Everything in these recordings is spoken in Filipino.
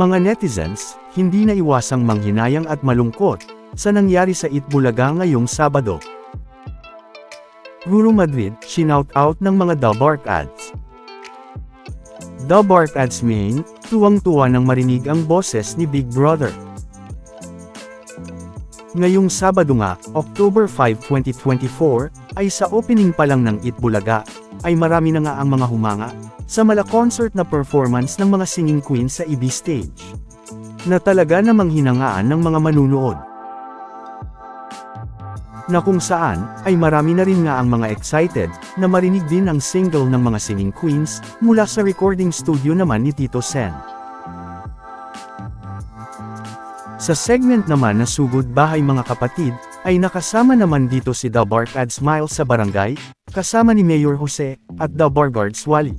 Mga netizens, hindi na iwasang manghinayang at malungkot sa nangyari sa Itbulaga ngayong Sabado. Ruro Madrid, shinout out ng mga The Bark ads. The Bark ads main, tuwang-tuwa nang marinig ang boses ni Big Brother. Ngayong Sabado nga, October 5, 2024, ay sa opening pa lang ng Itbulaga, ay marami na nga ang mga humanga, sa mala concert na performance ng mga singing queens sa EB stage. Na talaga namang hinangaan ng mga manunood. Na kung saan, ay marami na rin nga ang mga excited, na marinig din ang single ng mga singing queens, mula sa recording studio naman ni Tito Sen. Sa segment naman na Sugod Bahay Mga Kapatid, ay nakasama naman dito si The Bark at Smile sa barangay, kasama ni Mayor Jose, at The Barguards Wally.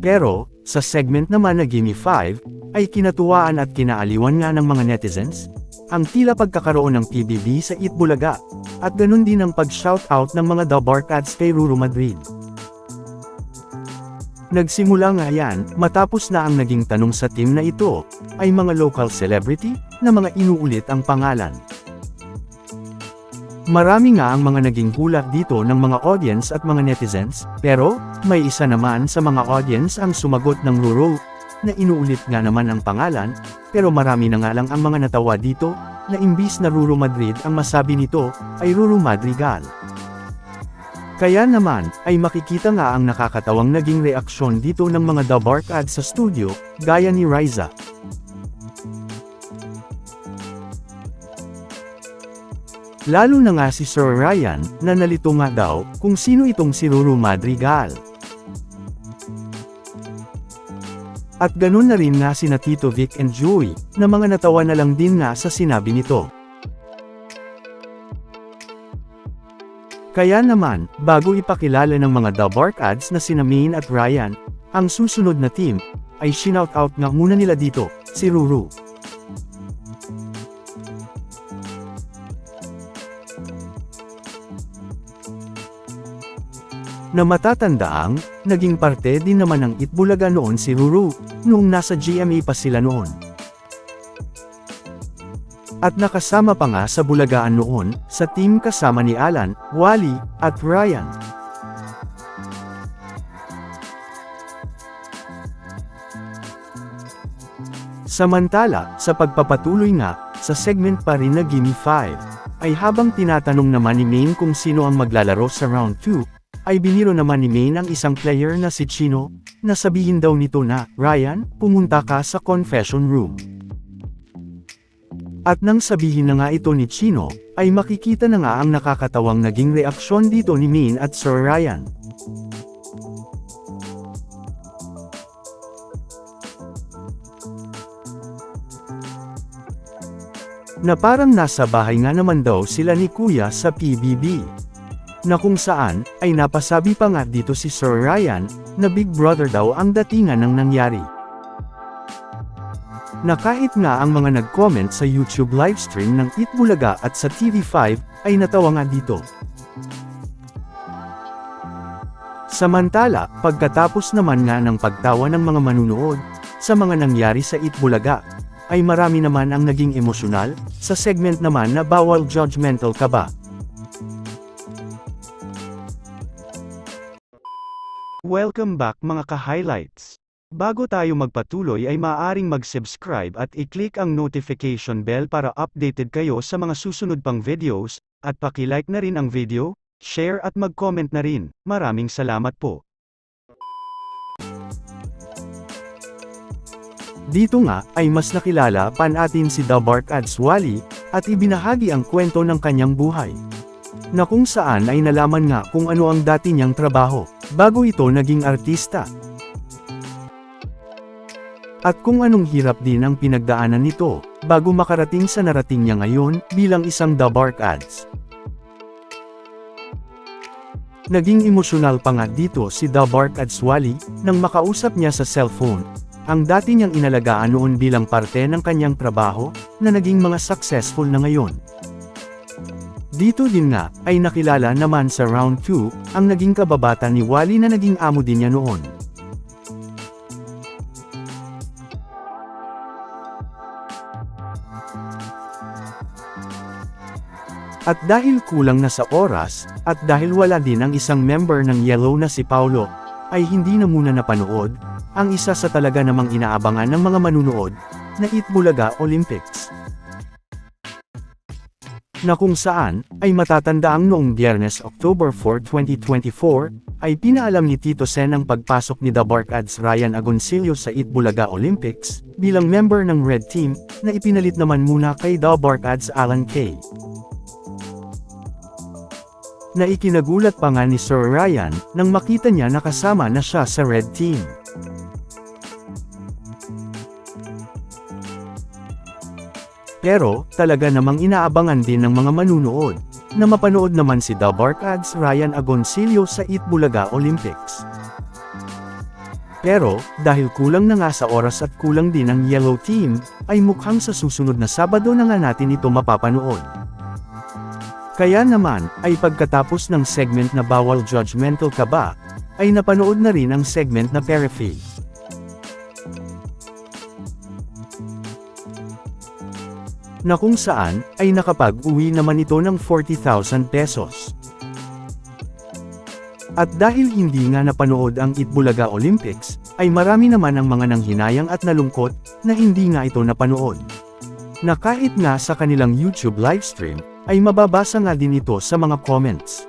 Pero, sa segment naman na Gimme 5, ay kinatuwaan at kinaaliwan nga ng mga netizens, ang tila pagkakaroon ng PBB sa Itbulaga, at ganun din ang pag-shoutout ng mga The Bark ads kay Ruro Madrid. Nagsimula nga yan, matapos na ang naging tanong sa team na ito, ay mga local celebrity, na mga inuulit ang pangalan. Marami nga ang mga naging hulat dito ng mga audience at mga netizens, pero, may isa naman sa mga audience ang sumagot ng Ruro, na inuulit nga naman ang pangalan, pero marami na nga lang ang mga natawa dito, na imbis na Ruro Madrid ang masabi nito, ay Ruro Madrigal. Kaya naman, ay makikita nga ang nakakatawang naging reaksyon dito ng mga The Bark ads sa studio, gaya ni Riza. Lalo na nga si Sir Ryan, na nalito nga daw, kung sino itong si Ruru Madrigal. At ganun na rin nga sina Tito Vic and Joey, na mga natawa na lang din nga sa sinabi nito. Kaya naman, bago ipakilala ng mga The Bark ads na sina Maine at Ryan, ang susunod na team, ay shinout-out nga muna nila dito, si Ruru. Na matatandaang, naging parte din naman ng Itbulaga noon si Ruru, noong nasa GMA pa sila noon. At nakasama pa nga sa Bulagaan noon, sa team kasama ni Alan, Wally, at Ryan. Samantala, sa pagpapatuloy nga, sa segment pa rin na Gimme 5, ay habang tinatanong naman ni Maine kung sino ang maglalaro sa round 2, ay biniro naman ni Maine ang isang player na si Chino, na sabihin daw nito na, Ryan, pumunta ka sa confession room. At nang sabihin na nga ito ni Chino, ay makikita na nga ang nakakatawang naging reaksyon dito ni Min at Sir Ryan. Na parang nasa bahay nga naman daw sila ni Kuya sa PBB. Na kung saan, ay napasabi pa nga dito si Sir Ryan, na Big Brother daw ang datingan ng nangyari na kahit nga ang mga nag-comment sa YouTube livestream ng Itbulaga at sa TV5, ay natawa nga dito. Samantala, pagkatapos naman nga ng pagtawa ng mga manunood, sa mga nangyari sa Itbulaga, ay marami naman ang naging emosyonal, sa segment naman na bawal judgmental ka ba. Welcome back mga ka-highlights. Bago tayo magpatuloy ay maaaring mag-subscribe at i-click ang notification bell para updated kayo sa mga susunod pang videos, at paki-like na rin ang video, share at mag-comment na rin. Maraming salamat po. Dito nga, ay mas nakilala pa natin si The Bark Ads Wally, at ibinahagi ang kwento ng kanyang buhay. Na kung saan ay nalaman nga kung ano ang dati niyang trabaho, bago ito naging artista. At kung anong hirap din ang pinagdaanan nito, bago makarating sa narating niya ngayon, bilang isang The Bark Ads. Naging emosyonal pa nga dito si The Bark Ads Wally, nang makausap niya sa cellphone, ang dati niyang inalagaan noon bilang parte ng kanyang trabaho, na naging mga successful na ngayon. Dito din nga, ay nakilala naman sa round 2, ang naging kababata ni Wally na naging amo din niya noon. At dahil kulang na sa oras, at dahil wala din ang isang member ng Yellow na si Paulo, ay hindi na muna napanood, ang isa sa talaga namang inaabangan ng mga manunood, na Itbulaga Olympics. Na kung saan, ay matatandaang noong Biyernes October 4, 2024, ay pinaalam ni Tito Sen ang pagpasok ni The Barkads Ryan Agoncillo sa Itbulaga Olympics, bilang member ng Red Team, na ipinalit naman muna kay The Barkads Alan Kay na ikinagulat pa nga ni Sir Ryan nang makita niya na kasama na siya sa red team. Pero, talaga namang inaabangan din ng mga manunood, na mapanood naman si The Barkads Ryan Agoncillo sa Itbulaga Olympics. Pero, dahil kulang na nga sa oras at kulang din ang yellow team, ay mukhang sa susunod na Sabado na nga natin ito mapapanood. Kaya naman, ay pagkatapos ng segment na bawal judgmental ka ba, ay napanood na rin ang segment na Periphery. Na kung saan, ay nakapag-uwi naman ito ng 40,000 pesos. At dahil hindi nga napanood ang Itbulaga Olympics, ay marami naman ang mga nanghinayang at nalungkot, na hindi nga ito napanood. Na kahit nga sa kanilang YouTube livestream, ay mababasa nga din ito sa mga comments.